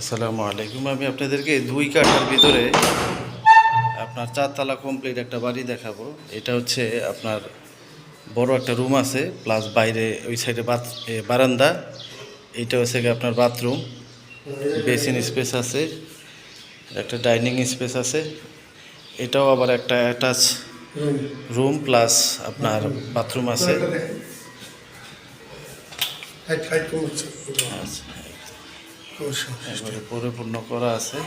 আসসালামু আলাইকুম। আমি আপনাদেরকে দুই কাঠার ভিতরে আপনার চারতলা কমপ্লিট একটা বাড়ি দেখাবো। এটা হচ্ছে আপনার বড় একটা রুম আছে প্লাস বাইরে ওই সাইডে বারান্দা। এইটা হচ্ছে আপনার বাথরুম বেসিন স্পেস আছে একটা ডাইনিং স্পেস আছে। এটাও আবার একটা অ্যাটাচ রুম প্লাস আপনার বাথরুম আছে। আচ্ছা, একবারে পরিপূর্ণ করা আছে।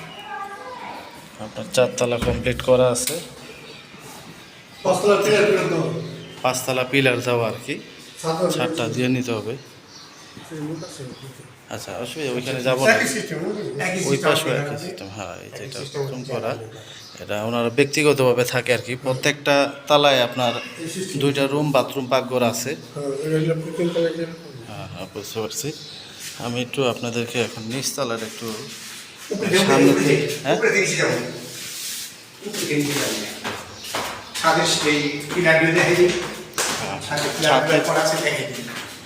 আপনার চারতলা কমপ্লিট করা আছে। পাঁচতলা পিলার দেওয়া আর কি। ছাদটা দিয়ে। নিতে হবে। আচ্ছা অসুবিধা ওইখানে যাব না। ওই পাশে একই সিস্টেম হ্যাঁ এই যে এটা রুম করা। এটা ওনারা ব্যক্তিগতভাবে থাকে আর কি। প্রত্যেকটা তালায় আপনার দুইটা রুম বাথরুম পাকঘর আছে। হ্যাঁ হ্যাঁ বুঝতে পারছি। আমি একটু আপনাদেরকে এখন নিচতলার একটু সামনে হ্যাঁ?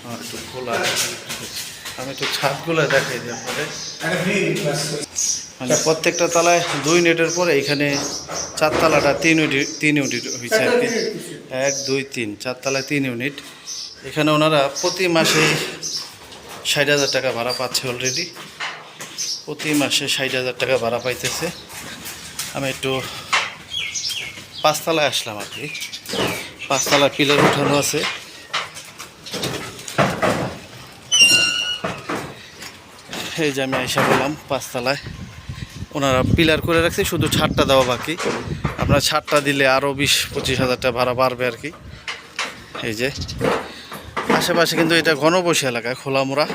হ্যাঁ, একটু খোলা আমি একটু ছাদগুলো দেখাই দিই আপনাদের। মানে প্রত্যেকটা তলায় দুই ইউনিটের পরে এখানে চারতলাটা তিন ইউনিট তিন ইউনিট হয়েছে আর কি। এক দুই তিন চারতলায় তিন ইউনিট। এখানে ওনারা প্রতি মাসে ষাট হাজার টাকা ভাড়া পাচ্ছে অলরেডি প্রতি মাসে ষাট হাজার টাকা ভাড়া পাইতেছে। আমি একটু পাঁচতলায় আসলাম আর কি। পাঁচতলা পিলার উঠানো আছে। এই যে আমি আইসা বললাম পাঁচতলায়। ওনারা পিলার করে রাখছে, শুধু ছাড়টা দেওয়া বাকি। আপনার ছাড়টা দিলে আরও বিশ পঁচিশ হাজার টাকা ভাড়া বাড়বে আর কি। এই যে আশেপাশে কিন্তু এটা ঘনবসী এলাকা, খোলামোড়া।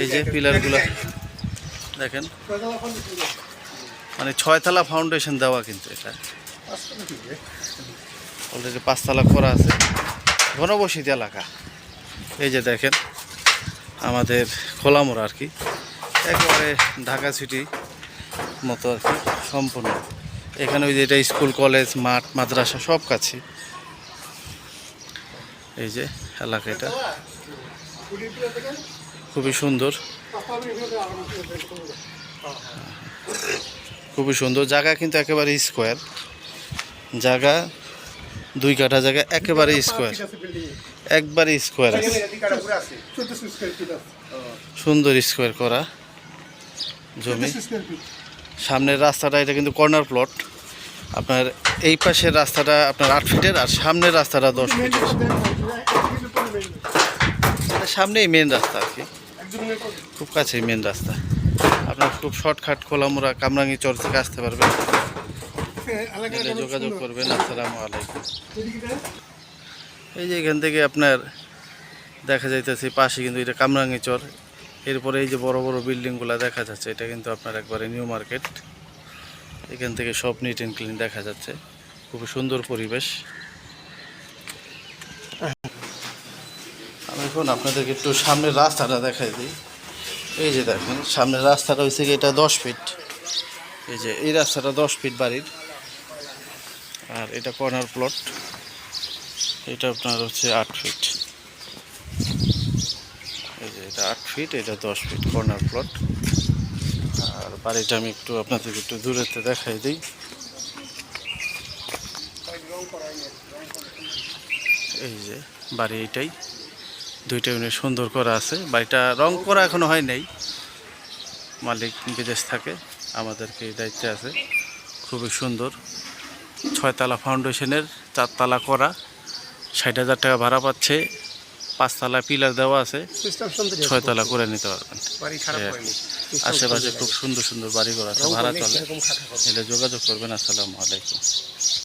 এই যে পিলারগুলো, দেখেন। মানে ছয়তলা ফাউন্ডেশন দেওয়া কিন্তু এটা। অলরেডি পাঁচতলা করা আছে। ঘনবসিত এলাকা। এই যে দেখেন, আমাদের খোলামোড়া আর কি। একেবারে ঢাকা সিটি মতো আর কি, সম্পূর্ণ। এখানে ওই যে এটা স্কুল, কলেজ, মাঠ, মাদ্রাসা, সব কাছে। এই যে এলাকা এটা। খুবই সুন্দর। খুবই সুন্দর। জায়গা কিন্তু একেবারে স্কোয়ার। জায়গা, দুই কাঠা জায়গা, একেবারে স্কোয়ার। একবারে স্কোয়ার আছে। সুন্দর স্কোয়ার করা জমি। সামনের রাস্তাটা এটা কিন্তু কর্নার প্লট। আপনার এই পাশের রাস্তাটা আপনার আট ফিটের আর সামনের রাস্তাটা দশ ফিটের। মানে সামনেই মেন রাস্তা আর কি। খুব কাছেই মেন রাস্তা। আপনার খুব শর্টকাট খোলামোড়া কামরাঙ্গি চর থেকে আসতে পারবেন। যোগাযোগ করবেন। আসসালামু আলাইকুম। এই যে এখান থেকে আপনার দেখা যাইতেছে, পাশে কিন্তু এটা কামরাঙ্গি চর। এরপরে এই যে বড় বড় বিল্ডিংগুলো দেখা যাচ্ছে, এটা কিন্তু আপনার একবারে নিউ মার্কেট এখান থেকে সব নিট অ্যান্ড ক্লিন দেখা যাচ্ছে। খুবই সুন্দর পরিবেশ। আমি এখন আপনাদেরকে একটু সামনের রাস্তাটা দেখাই দিই। এই যে দেখেন, সামনের রাস্তাটা হয়েছে কি এটা দশ ফিট এই যে এই রাস্তাটা দশ ফিট বাড়ির। আর এটা কর্নার প্লট এটা আপনার হচ্ছে আট ফিট এই যে এটা আট ফিট এটা দশ ফিট কর্নার প্লট আর বাড়িটা আমি একটু আপনাদেরকে একটু দূরেতে দেখাই দিই। এই যে বাড়ি এইটাই। দুইটা ইউনিট সুন্দর করা আছে। বাড়িটা রং করা এখনও হয় নাই। মালিক বিদেশ থাকে, আমাদেরকে দায়িত্বে আছে। খুবই সুন্দর। ছয়তলা ফাউন্ডেশনের চারতলা করা। ষাট হাজার টাকা ভাড়া পাচ্ছে। পাঁচতলা পিলার দেওয়া আছে ছয়তলা করে নিতে পারবেন। আশেপাশে খুব সুন্দর সুন্দর বাড়ি ঘর আছে ভাড়া চলে। এটা যোগাযোগ করবেন আসসালামু আলাইকুম।